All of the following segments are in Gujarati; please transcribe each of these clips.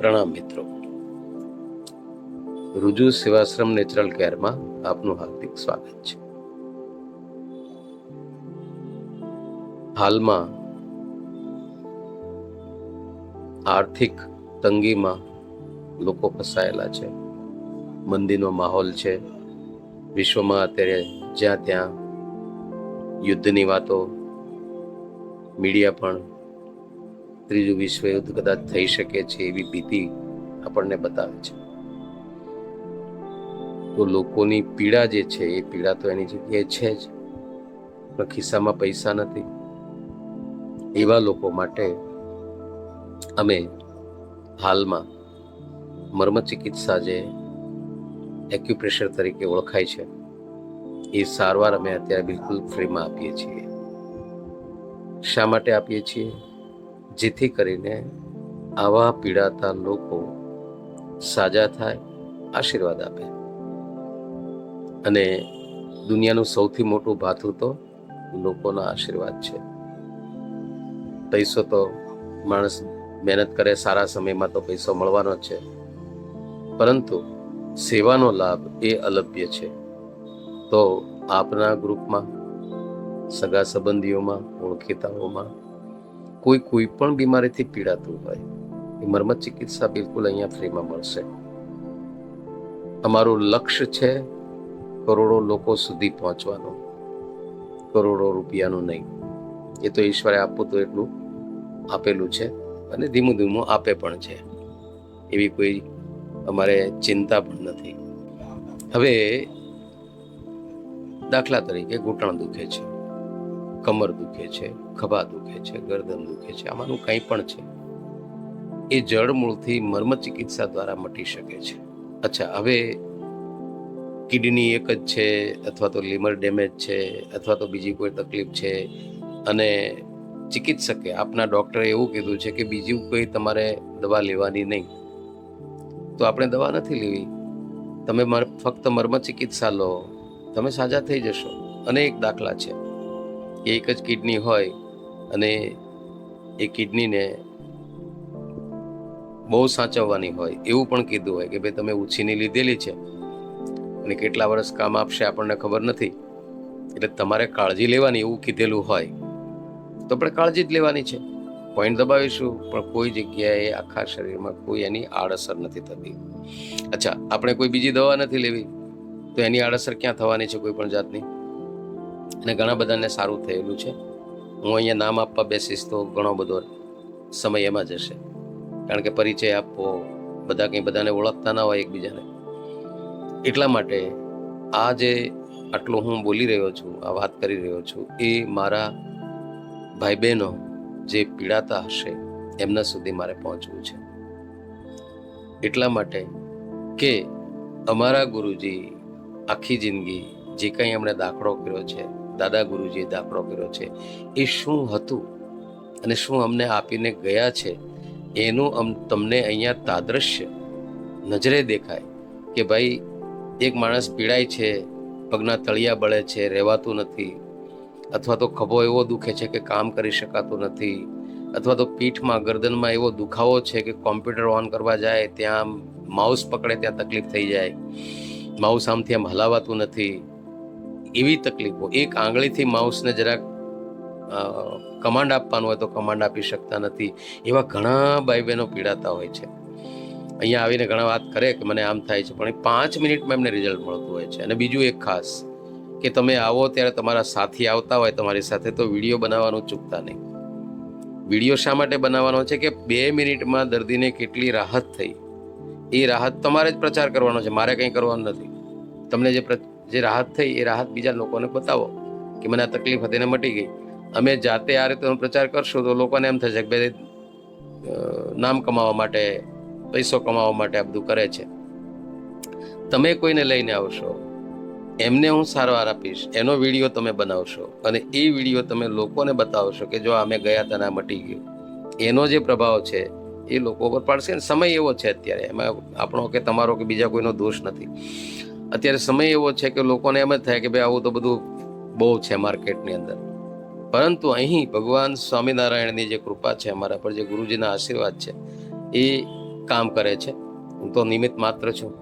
પ્રણામ મિત્રો. રુજુ સેવાશ્રમ નેચરલ કેરમાં આપનું હાર્દિક સ્વાગત છે. હાલમાં આર્થિક તંગીમાં લોકો ફસાયેલા છે. મંદીનો માહોલ છે. વિશ્વમાં અત્યારે જ્યાં ત્યાં યુદ્ધની વાતો, મીડિયા પણ ત્રીજું વિશ્વયુદ્ધ કદાચ થઈ શકે છે એવી ભીતિ આપણને બતાવે છે. તો લોકોની પીડા જે છે, એ પીડા તો એની જગ્યાએ છે જ ખિસ્સામાં પૈસા નથી. એવા લોકો માટે અમે હાલમાં મર્મ ચિકિત્સા જે એક્યુપ્રેશર તરીકે ઓળખાય છે, એ સારવાર અમે અત્યારે બિલકુલ ફ્રીમાં આપીએ છીએ. શા માટે આપીએ છીએ? જેથી કરીને આવા પીડાતા લોકો સાજા થાય, આશીર્વાદ આપે. અને દુનિયાનું સૌથી મોટું ભાથું તો લોકોના આશીર્વાદ છે. પૈસો તો માણસ મહેનત કરે, સારા સમયમાં તો પૈસો મળવાનો છે. પરંતુ સેવાનો લાભ એ અલભ્ય છે. તો આપના ગ્રુપમાં, સગા સંબંધીઓમાં, ઓળખીતાઓમાં કોઈ કોઈ પણ બીમારીથી પીડાતું હોય, એ મર્મત ચિકિત્સા બિલકુલ અહીંયા ફ્રીમાં મળશે. અમારું લક્ષ્ય છે કરોડો લોકો સુધી પહોંચવાનું. કરોડો રૂપિયાનું નહીં. એ તો ઈશ્વરે આપવું તો એટલું આપેલું છે અને ધીમું ધીમું આપે પણ છે. એવી કોઈ અમારે ચિંતા પણ નથી. હવે દાખલા તરીકે ઘૂંટણ દુખે છે, કમર દુખે છે ખભા દુખે છે, ગરદન દુખે છે, આમાંનું કંઈ પણ છે, એ જળ મૂળથી મર્મ ચિકિત્સા દ્વારા મટી શકે છે. અચ્છા, હવે કિડની એક જ છે, અથવા તો લીમર ડેમેજ છે, અથવા તો બીજી કોઈ તકલીફ છે, અને ચિકિત્સકે આપના ડૉક્ટરે એવું કીધું છે કે બીજું કોઈ તમારે દવા લેવાની નહીં. તો આપણે દવા નથી લેવી. તમે ફક્ત મર્મ ચિકિત્સા લો, તમે સાજા થઈ જશો. અને એક દાખલા છે. એક જ કિડની હોય અને એ કિડનીને બહુ સાચવવાની હોય, એવું પણ કીધું હોય કે ભાઈ તમે ઉછીની લીધેલી છે અને કેટલા વર્ષ કામ આપશે આપણને ખબર નથી. એટલે તમારે કાળજી લેવાની એવું કીધેલું હોય તો આપણે કાળજી જ લેવાની છે. પોઈન્ટ દબાવીશું, પણ કોઈ જગ્યાએ આખા શરીરમાં કોઈ એની આડઅસર નથી થતી. અચ્છા, આપણે કોઈ બીજી દવા નથી લેવી, તો એની આડઅસર ક્યાં થવાની છે કોઈ પણ જાતની? અને ઘણા બધાને સારું થયેલું છે. હું અહીંયા નામ આપવા બેસીશ તો ઘણો બધો સમય એમાં જશે. કારણ કે પરિચય આપવો, બધા કંઈ બધાને ઓળખતા ના હોય એકબીજાને. એટલા માટે આ જે આટલું હું બોલી રહ્યો છું, આ વાત કરી રહ્યો છું, એ મારા ભાઈ બહેનો જે પીડાતા હશે, એમના સુધી મારે પહોંચવું છે. એટલા માટે કે અમારા ગુરુજી આખી જિંદગી જે કંઈ એમણે દાખલો કર્યો છે દાદા ગુરુજીએ દાખલો કર્યો છે. એ શું હતું? અને શું અમને આપીને ગયા છે? એનું અમ, તમને અહીંયા તાદ્રશ્ય નજરે દેખાય કે ભાઈ, એક માણસ પીડાય છે, પગના તળિયા બળે છે, રહેવાતું નથી. અથવા તો ખભો એવો દુખે છે કે કામ કરી શકાતું નથી. અથવા તો પીઠમાં, ગરદનમાં એવો દુખાવો છે કે કોમ્પ્યુટર ઓન કરવા જાય, ત્યાં માઉસ પકડે, ત્યાં તકલીફ થઈ જાય. માઉસ આમથી આમ હલાવાતું નથી. એવી તકલીફો. એક આંગળીથી માઉસને જરાક કમાન્ડ આપવાનું હોય તો કમાન્ડ આપી શકતા નથી. એવા ઘણા ભાઈ બહેનો પીડાતા હોય છે. અહીંયા આવીને ઘણા વાત કરે કે મને આમ થાય છે, પણ પાંચ મિનિટમાં એમને રિઝલ્ટ મળતું હોય છે. અને બીજું એક ખાસ, કે તમે આવો ત્યારે તમારા સાથી આવતા હોય તમારી સાથે તો વીડિયો બનાવવાનું ચૂકતા નહીં. વીડિયો શા માટે બનાવવાનો છે કે બે મિનિટમાં દર્દીને કેટલી રાહત થઈ. એ રાહત તમારે જ પ્રચાર કરવાનો છે, મારે કંઈ કરવાનું નથી. તમને જે જે રાહત થઈ એ રાહત બીજા લોકોને બતાવો કે મને આ તકલીફ હતી એને મટી ગઈ. અમે જાતે આ રીતેનો પ્રચાર કરશું તો લોકોને એમ થશે કે ભાઈ નામ કમાવા માટે, પૈસો કમાવા માટે આ બધું કરે છે. તમે કોઈને લઈને આવશો, એમને હું સારવાર આપીશ, એનો વીડિયો તમે બનાવશો અને એ વીડિયો તમે લોકોને બતાવશો કે જો અમે ગયા હતા આ મટી ગયું. એનો જે પ્રભાવ છે એ લોકો પર પાડશે ને સમય એવો છે અત્યારે. એમાં આપણો કે તમારો કે બીજા કોઈનો દોષ નથી. અત્યારે સમય એવો છે કે લોકોને એમ જ થાય કે ભાઈ આવું તો બધું બહુ છે માર્કેટની અંદર. પરંતુ અહીં ભગવાન સ્વામિનારાયણની જે કૃપા છે અમારા પર, જે ગુરુજીના આશીર્વાદ છે, એ કામ કરે છે. હું તો નિમિત્ત માત્ર છું.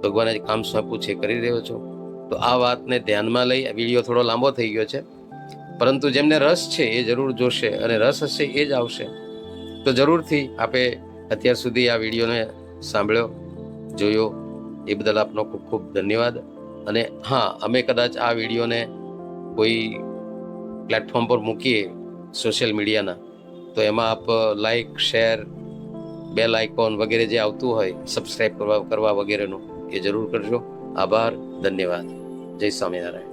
ભગવાને જે કામ સોંપ્યું છે, કરી રહ્યો છું. તો આ વાતને ધ્યાનમાં લઈ વીડિયો થોડો લાંબો થઈ ગયો છે. પરંતુ જેમને રસ છે એ જરૂર જોશે અને રસ હશે એ જ આવશે. તો જરૂરથી આપે અત્યાર સુધી આ વિડીયોને સાંભળ્યો, જોયો એ બદલ આપનો ખૂબ ખૂબ ધન્યવાદ. અને હા, અમે કદાચ આ વિડીયોને કોઈ પ્લેટફોર્મ પર મૂકીએ સોશિયલ મીડિયાના તો એમાં આપ લાઈક શેર બેલ આઇકોન વગેરે જે આવતું હોય સબસ્ક્રાઈબ કરવા કરવા વગેરેનું એ જરૂર કરજો. આભાર, ધન્યવાદ. જય સ્વામિનારાયણ.